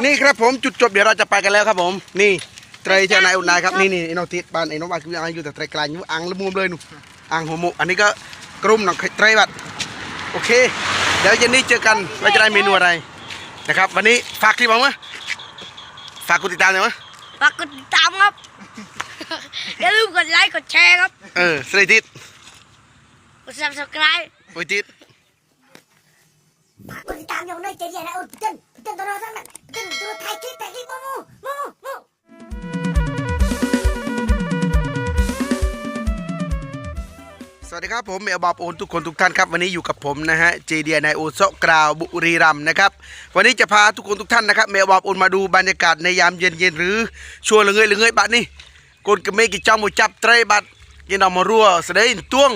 นี่ครับผมจุดจบเดี๋ยวเราจะไปกันแล้วครับผม นี่ไตรเจ้านายอุนายครับนี่นี่ไอ้น้องทิศบ้านไอ้น้องบ้านคืออายุแต่ไตรกลางอยู่อ่างละมุมเลยหนูอ่างหัวหมกอันนี้ก็กลุ่มหนองไตรบัดโอเค เดี๋ยวเย็นนี้เจอกันว่าจะได้เมนูอะไรนะครับ วันนี้ฝากคลิปบ้างไหมฝากกดติดตามหน่อยไหมฝากกดติดตามครับอย่าลืมกดไลค์กดแชร์ครับเออสวัสดีทิศกด subscribe โอ้ยทิศกดติดตามอย่างน้อยใจเย็นนะอุดเต้นเต้นตัวเราทั้ง นั้นเต้นตัวถ่ายคลิปถ่ายคลสวัสดีครับผมเมลบอบโอนทุกคนทุกท่านครับวันนี้อยู่กับผมนะฮะเจเดียนายโอโซกราวบุรีรัมนะครับวันนี้จะพาทุกคนทุกท่านนะครับเมลบอบโอนมาดูบรรยากาศในยามเย็นๆหรือช่วงละเงยละเงยบัดนี่กนกระเมกิจ้องมจับไตรบัดกินเอามารัวเสด็จต้วง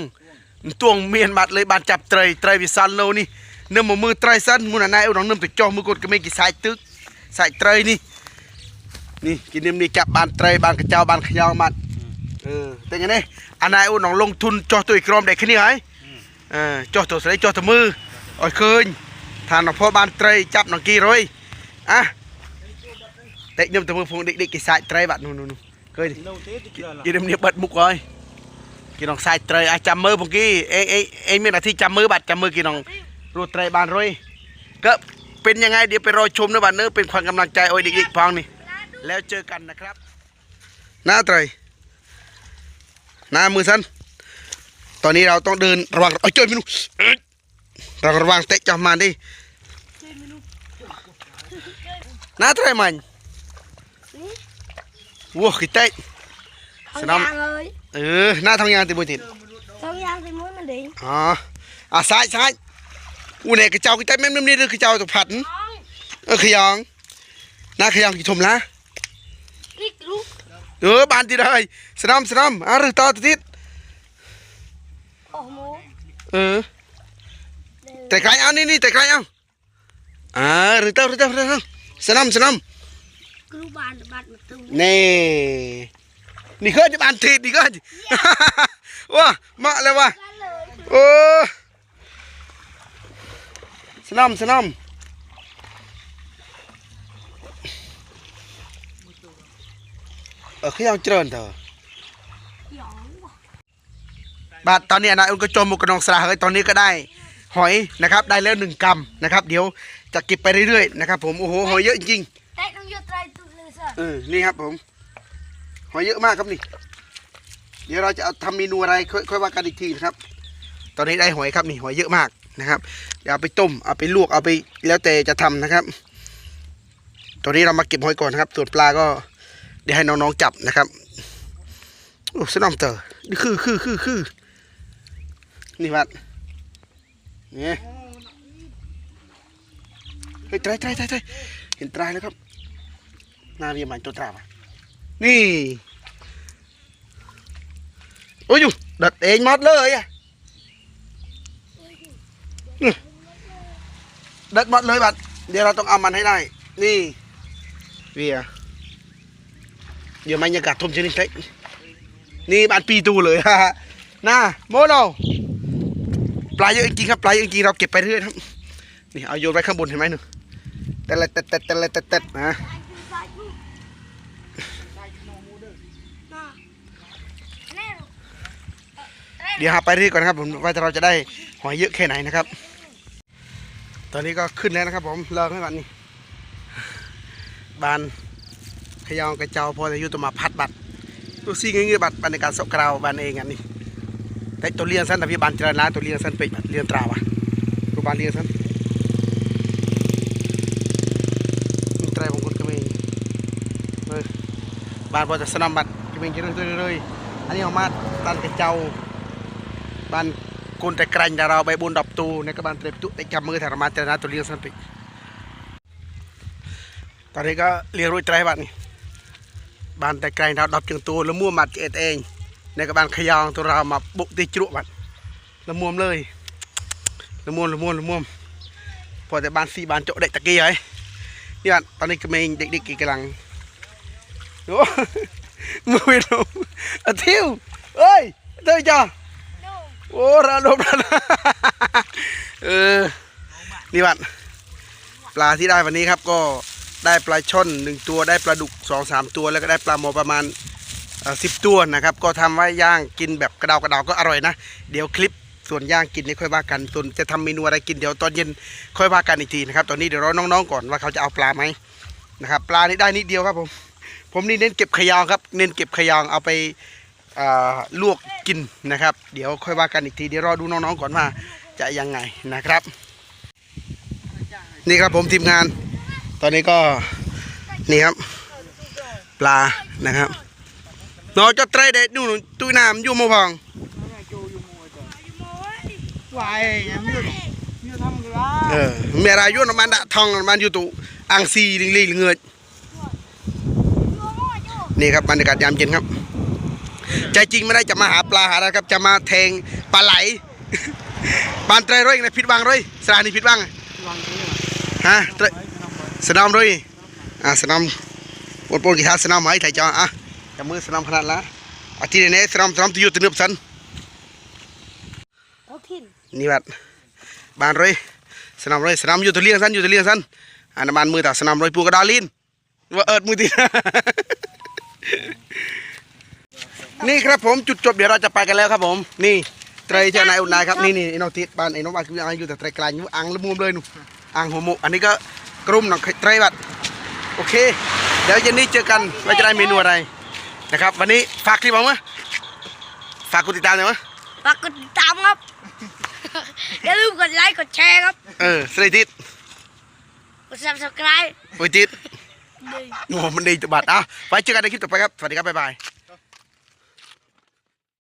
ต้วงเมียนบัดเลยบานจับไตรไตรวิสันโลนี่ នឹមមកមើលត្រីសិនមុនអាណែអូននឹមទៅចោះមើលគាត់ក្មេងគេសាច់ទឹកសាច់ត្រីនេះនេះគេនឹមនេះចាប់បានត្រីបានកញ្ចោបានខ្ញោបាត់អឺតែនេះអាណែអូនឡងធុនចោះទៅឯក្រមដែរគ្នាហើយអឺចោះទៅស្រីចោះទៅមើលឲ្យឃើញថានផលបានត្រីចាប់នឹងគីរយអះតែខ្ញុំទៅមើលភួងដិចដិចគេសាច់ត្រីបាត់នោះនោះឃើញគេនឹមនេះបិទមុខហើយគេនងសាច់ត្រីអាចចាំមើលផងគេអេអេអេមានអាទីចាំមើលបាត់ចាំមើលគេនង อพงเด็กๆกี่สายไตรบัดนู่นนู่นเคยดิยีเดมเนี่ยเปิดมุกเลยกี่น้องสายไตรอะจำมือพงกี้เอ้เอ้เอ้มีหน้าที่จำมือบัดจำมือกี่น้องรูดไตรบานร้อยก็เป็นยังไงเดี๋ยวไปรอชมนะบัดเนื้อะเป็นความกำลังใจโอ้ยเด็กๆพองนี่แล้วเจอกันนะครับหน้าไตรหน้ามือสันตอนนี้เราต้องเดินระวังเอ้ยเจอเมนูเอ้ยเราระวังเตะจับมันดิหน้าไตรมันวัวขี้เตะทำสนามยางเลยเออหน้าทำงานติบุติดทำยางไปมุ้นมันดีอ๋ออะซ้ายซ้าย อูเนี่ยกระเจ้าขี้เตะแม่มๆนี่คือกระเจ้าตัวผัดเออขยองหน้าขยองกี่ชมละนี่ลูกเออบานที่ได้สนามสนามอะหรือต่อติดโอ้โหเออแต่ไกลเอานี่นี่แต่ไกลเอาอ่าหรือเต้าหรือเต้าหรือเต้าสนามสนามกรูบานบานมาตุ้มนี่นี่เคยจะบานทีนี่เคยว้ามาแล้ววะกันเลยโอ้ สนามสนามเออเขายังเจริญเถอะหยองบาทตอนนี้นะอุ้นก็จมมุกกระนองสระเฮ้ยตอนนี้ก็ได้หอยนะครับ ได้แล้วหนึ่งกำนะครับ เดี๋ยวจะเก็บไปเรื่อยๆนะครับ ผมโอ้โหหอยเยอะจริงๆแต่ต้องยดไตรตุ้เลยสิเออนี่ครับผมหอยเยอะมากครับนี่ เดี๋ยวเราจะเอาทำเมนูอะไรค่อยค่อยว่ากันอีกทีนะครับ ตอนนี้ได้หอยครับนี่หอยเยอะมาก นะครับเดี๋ยวเอาไปต้มเอาไปลวกเอาไปแล้วแต่จะทำนะครับ ตอนนี้เรามาเก็บหอยก่อนนะครับ ส่วนปลาก็เดี๋ยวให้น้องๆจับนะครับโอ้สนอมเตอร์นี่คือคือคือคือนี่วัดนี่เฮ้ยไตรไตรไตรเห็นไตรแล้วครับนาเรียมันตัวตราบนี่ โอ้ยอยู่ดัดเองหมดเลยอะ นี่ดัดหมดเลยบัด เดี๋ยวเราต้องเอามันให้ได้ นี่เวียเดี๋ยวมันยังกัดทมชนิดเล็กนี่บานปีตูเลยฮะน่าโมโนปลาเยอะจริงครับ ปลาเยอะจริงเราเก็บไปเรื่อยครับ นี่เอาโยนไว้ข้างบนเห็นไหมหนูแต่ละแต่แต่แต่ละแต่แต่นะ แน่ เดี๋ยวหาไปเรื่อยก่อนครับผมว่าเราจะได้หอยเยอะแค่ไหนนะครับ ตอนนี้ก็ขึ้นแล้วนะครับ ผมเลิกให้ก่อนนี่บานขยองกระเจ้าพอจะอยู่ตัวมาพัดบัตรตัวซีเงี้ยบัตรบานในการสกราวบานเองอันนี้แต่ตัวเลี้ยงสั้นแต่พี่บานเจริญนะตัวเลี้ยงสั้นไปบัตรเลี้ยงตราวะตัวบานเลี้ยงสั้นมีไตรบางคนก็มีเออบานพอจะสนามบัตรก็มีเรื่อยๆเรื่อยๆอันนี้ออกมาตันกระเจ้า បានកូនតែក្រាញ់តារោ3 4 10តួនេះក៏បានត្រីផ្ទុះតិចចាំមើលថារមាត្រេណាទូលៀងសិនពេកតរិកលៀងរួចត្រេះបាត់នេះបានតែក្រាញ់ដល់10ជើងតួលមួមមកឆ្អេតអេងនេះក៏បានខ្យ៉ងទូរោមកបុកទីជ្រក់បាត់លមួមលើយលមួមលមួមលមួមព្រោះតែបានស៊ីបានចុកដេកតាគីហើយនេះអត់តនេះក្មេងដេកដេកគេកំឡាំងអូមួយនោះអធិវអើយទៅចា โอ้นี่บ้านตอนนี้ก็มีเด็กๆกำลังโอ้มือวิลมอาทิวเอ้ยเด้อจ้าโอ้ระดมระดมเออนี่บัดปลาที่ได้วันนี้ครับก็ได้ปลาช่อนหนึ่งตัวได้ปลาดุกสองสามตัวแล้วก็ได้ปลาหมอประมาณสิบตัวนะครับ ก็ทำไว้ย่างกินแบบกระเดากระเดาก็อร่อยนะ เดี๋ยวคลิปส่วนย่างกินนี่ค่อยว่ากันส่วนจะทำเมนูอะไรกินเดี๋ยวตอนเย็นค่อยว่ากันอีกทีนะครับ ตอนนี้เดี๋ยวรอน้องๆก่อนว่าเขาจะเอาปลาไหมนะครับ ปลานี่ได้นิดเดียวครับผม ผมนี่เน้นเก็บขยางครับ เน้นเก็บขยางเอาไป ลวกกินนะครับ เดี๋ยวค่อยว่ากันอีกทีเดี๋ยวรอดูน้องๆก่อนว่าจะยังไงนะครับ นี่ครับผมทีมงาน ตอนนี้ก็นี่ครับ ปลานะครับนอจะเตรเด็ดนู่นตุ้ยน้ำอยู่หมอพอง Hoài, em như như thăm cái lá. เออเมียรายุนมันดะทองมันอยู่ตุอังซีลิงลิงเงยนี่ครับบรรยากาศยามเย็นครับ ใจจริงไม่ได้จะมาหาปลาหาอะไรครับ จะมาแทงปลาไหลบานไตรร้อยนะผิดบังร้อยสถานีผิดบัง Vâng, thế là ฮะไตร mấy cái năm mới. สนามร้อยอ่าสนามปนปนกีฬาสนามไหมไทยจออะจะมือสนามขนาดละอาทิตย์นี้สนามสนามที่อยู่ตีนบสันเขาทิ้นนี่บัดบานร้อยสนามร้อยสนามอยู่ตะเลียงสันอยู่ตะเลียงสันอันนั้นบานมือตาสนามร้อยปูกระดาลินว่าเอิดมือตี นี่ครับผมจุดจบเดี๋ยวเราจะไปกันแล้วครับผม นี่ไตรเจ้านายอุนายครับนี่นี่ไอ้น้องทิศบ้านไอ้น้องบ้านคืออังอยู่แต่ไตรกลางอยู่อังละมุมเลยหนูอังหัวหมกอันนี้ก็กลุ่มหนังไตรบัดโอเค เดี๋ยวเย็นนี้เจอกันว่าจะได้เมนูอะไรนะครับ วันนี้ฝากคลิปเอาไหมฝากกดติดตามหน่อยไหมฝากกดติดตามครับอย่าลืมกดไลค์กดแชร์ครับเออสวัสดีทิศกด subscribe โอ้ยทิศเลยโอ้มันดีจังบัดอะไว้เจอกันในคลิปต่อไปครับสวัสดีครับบ๊ายบาย